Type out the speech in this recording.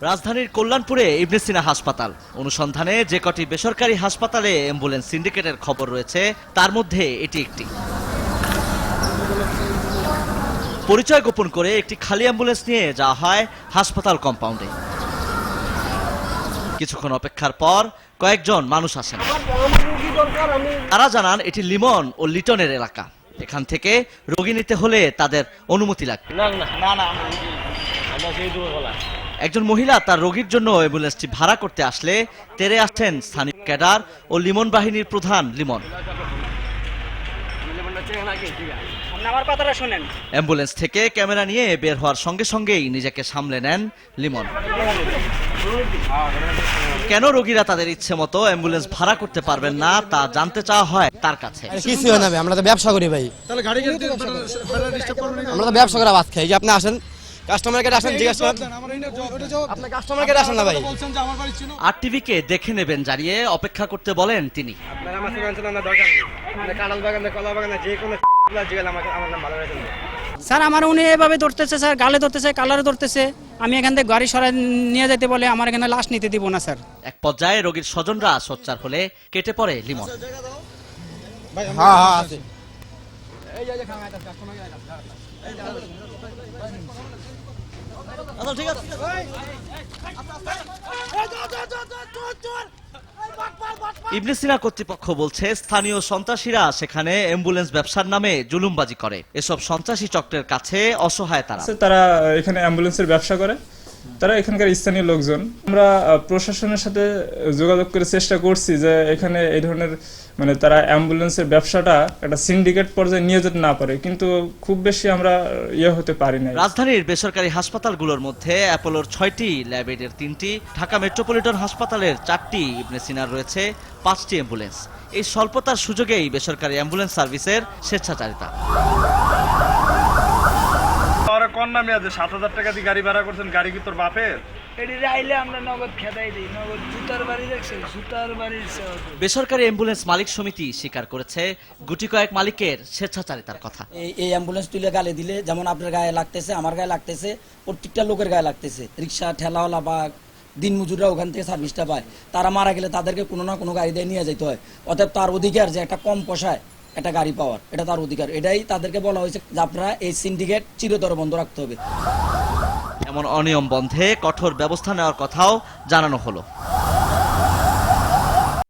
রাজধানীর কল্যাণপুরে ইবনে সিনা হাসপাতাল অনুসন্ধানে যে কটি বেসরকারি হাসপাতালে অ্যাম্বুলেন্স সিন্ডিকেটের খবর রয়েছে তার মধ্যে এটি একটি পরিচয় গোপন করে একটি খালি অ্যাম্বুলেন্স নিয়ে যাওয়া হয় হাসপাতাল কম্পাউন্ডে কিছুক্ষণ অপেক্ষার পর কয়েকজন মানুষ আসেন তারা জানান এটি লিমন ও লিটনের এলাকা এখান থেকে রোগী নিতে হলে তাদের অনুমতি লাগবে না না না একজন মহিলা তার রোগীর জন্য অ্যাম্বুলেন্সটি ভাড়া করতে আসলে তেরে আসছেন স্থানীয় ক্যাডার ও লিমন বাহিনীর প্রধান লিমন। আপনি আমার কথাটা শুনেন। অ্যাম্বুলেন্স থেকে ক্যামেরা নিয়ে বের হওয়ার সঙ্গে সঙ্গেই নিজেকে সামলে নেন লিমন। কেন রোগীরা তাদের ইচ্ছে মতো অ্যাম্বুলেন্স ভাড়া করতে পারবেন না তা জানতে চাওয়া হয় তার কাছে। কিছু না আমরা তো ব্যবসা করি ভাই। তাহলে গাড়ি গাড়ি ডিস্টার্ব করবেন না? আমরা তো ব্যবসা করে ভাত খাই। যে আপনি আসেন কাস্টমার কেটে আসেন জিজ্ঞাসা আপনি কাস্টমার কেটে আসেন না ভাই। আর টিভিকে দেখে নেবেন জানিয়ে অপেক্ষা করতে বলেন তিনি। আপনার আমার না দরকার নেই। কাঁঠাল বাগান কলা বাগান যে কোনো আমার নাম ভালো স্যার আমার উনি এভাবে ধরতেছে স্যার গালে ধরতেছে কালারে ধরতেছে। আমি এখান থেকে গাড়ি সরাই নিয়ে যেতে বলে আমার এখানে লাশ নিতে দিব না স্যার। এক পর্যায়ে রোগীর স্বজনরা সোচ্চার হলে কেটে পড়ে লিমন। হ্যাঁ হ্যাঁ আছে ইবনে সিনা কর্তৃপক্ষ বলছে স্থানীয় সন্ত্রাসীরা সেখানে অ্যাম্বুলেন্স ব্যবসার নামে জুলুমবাজি করে এসব সন্ত্রাসী চক্রের কাছে অসহায় তারা তারা এখানে অ্যাম্বুলেন্সের ব্যবসা করে তারা এখানকার স্থানীয় লোকজন। আমরা প্রশাসনের সাথে যোগাযোগ করে চেষ্টা করছি যে এখানে এই ধরনের মানে তারা অ্যাম্বুলেন্সের ব্যবসাটা একটা সিন্ডিকেট পর্যায়ে নিয়ে যেতে না পারে। কিন্তু খুব বেশি আমরা ইয়ে হতে পারি না রাজধানীর বেসরকারি হাসপাতালগুলোর মধ্যে অ্যাপোলোর ছয়টি, ল্যাবেডের তিনটি, ঢাকা মেট্রোপলিটন হাসপাতালের চারটি ইবনে সিনার রয়েছে, পাঁচটি অ্যাম্বুলেন্স। এই স্বল্পতার সুযোগেই বেসরকারি অ্যাম্বুলেন্স সার্ভিসের স্বেচ্ছাচারিতা। ওরা কোন নামে আছে? সাত হাজার টাকা দিয়ে গাড়ি ভাড়া করছেন গাড়ি কি তোর বাপের? আইলে আমরা নগদ খেদাই দিই নগদ জুতার বাড়ি দেখছে? জুতার বাড়ির বেসরকারি অ্যাম্বুলেন্স মালিক সমিতি স্বীকার করেছে গুটি কয়েক মালিকের স্বেচ্ছাচারিতার কথা। এই এই অ্যাম্বুলেন্স তুলে গালে দিলে যেমন আপনার গায়ে লাগতেছে আমার গায়ে লাগতেছে প্রত্যেকটা লোকের গায়ে লাগতেছে। রিক্সা ঠেলাওয়ালা বা দিন মজুররা ওখান থেকে সার্ভিসটা পায়। তারা মারা গেলে তাদেরকে কোনো না কোনো গাড়ি দিয়ে নিয়ে যেতে হয়। অতএব তার অধিকার যে একটা কম পয়সায় একটা গাড়ি পাওয়ার, এটা তার অধিকার। এটাই তাদেরকে বলা হয়েছে যে আপনারা এই সিন্ডিকেট চিরতর বন্ধ রাখতে হবে। এমন অনিয়ম বন্ধে কঠোর ব্যবস্থা নেওয়ার কথাও জানানো হলো।